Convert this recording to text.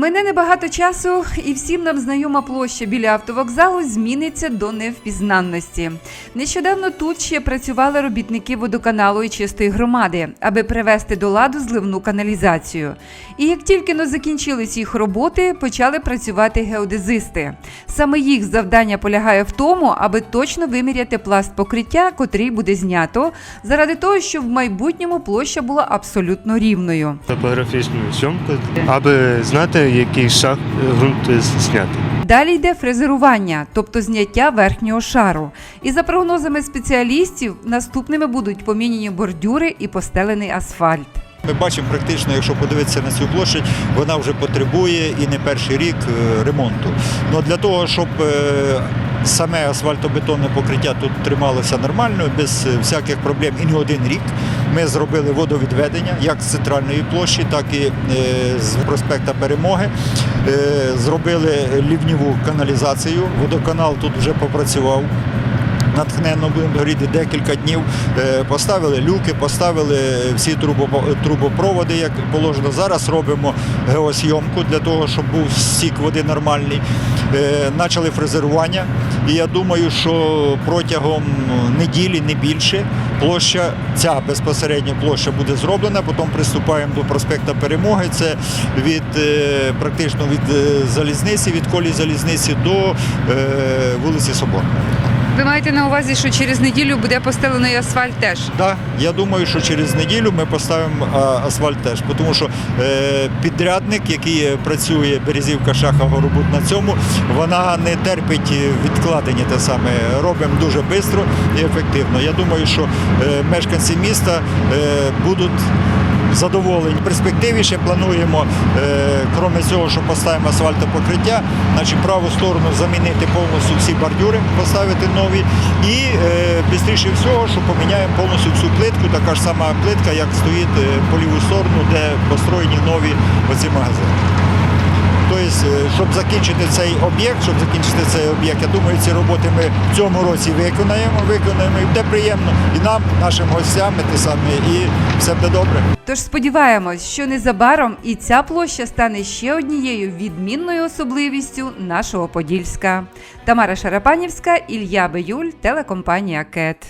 Мене небагато часу, і всім нам знайома площа біля автовокзалу зміниться до невпізнанності. Нещодавно тут ще працювали робітники водоканалу і чистої громади, аби привести до ладу зливну каналізацію. І як тільки но закінчились їх роботи, почали працювати геодезисти. Саме їх завдання полягає в тому, аби точно виміряти пласт покриття, котрий буде знято, заради того, щоб в майбутньому площа була абсолютно рівною. топографічну зйомку, аби знати, який шаг е, ґрунт зняти. Далі йде фрезерування, тобто зняття верхнього шару. І за прогнозами спеціалістів, наступними будуть поміняні бордюри і постелений асфальт. Ми бачимо практично, якщо подивитися на цю площадь, вона вже потребує і не перший рік е, ремонту. Ну для того, щоб е, саме асфальтобетонне покриття тут трималося нормально, без всяких проблем і не один рік. Ми зробили водовідведення як з центральної площі, так і е, з проспекта Перемоги. Е, Зробили лівніву каналізацію. Водоканал тут вже попрацював натхненно будемо говорити декілька днів. Е, Поставили люки, поставили всі трубопроводи, як положено. Зараз робимо геосйомку для того, щоб був стік води нормальний. Почали фрезерування. І я думаю, що протягом неділі, не більше, площа, ця безпосередня площа буде зроблена. Потім приступаємо до проспекта Перемоги. Це від е, практично від е, залізниці, від колії залізниці до е, вулиці Соборної. Ви маєте на увазі, що через неділю буде постелений асфальт теж. Так, я думаю, що через неділю ми поставимо асфальт теж, тому що підрядник, який працює Березівка Шаха Горобут на цьому, вона не терпить відкладення те саме. Робимо дуже швидко і ефективно. Я думаю, що мешканці міста е, будуть. Задоволені. Перспективі ще плануємо, е, крім цього, що поставимо асфальтопокриття, значить праву сторону замінити повністю всі бордюри, поставити нові. І е, швидше всього, що поміняємо повністю всю плитку, така ж сама плитка, як стоїть е, по ліву сторону, де построєні нові оці магазини. Тобто, щоб закінчити цей об'єкт, щоб закінчити цей об'єкт, я думаю, ці роботи ми в цьому році виконаємо, виконаємо і буде приємно і нам, нашим гостям, і те саме, і все буде добре. Тож сподіваємось, що незабаром і ця площа стане ще однією відмінною особливістю нашого Подільська. Тамара Шарапанівська, Ілля Биюль, телекомпанія КЕТ.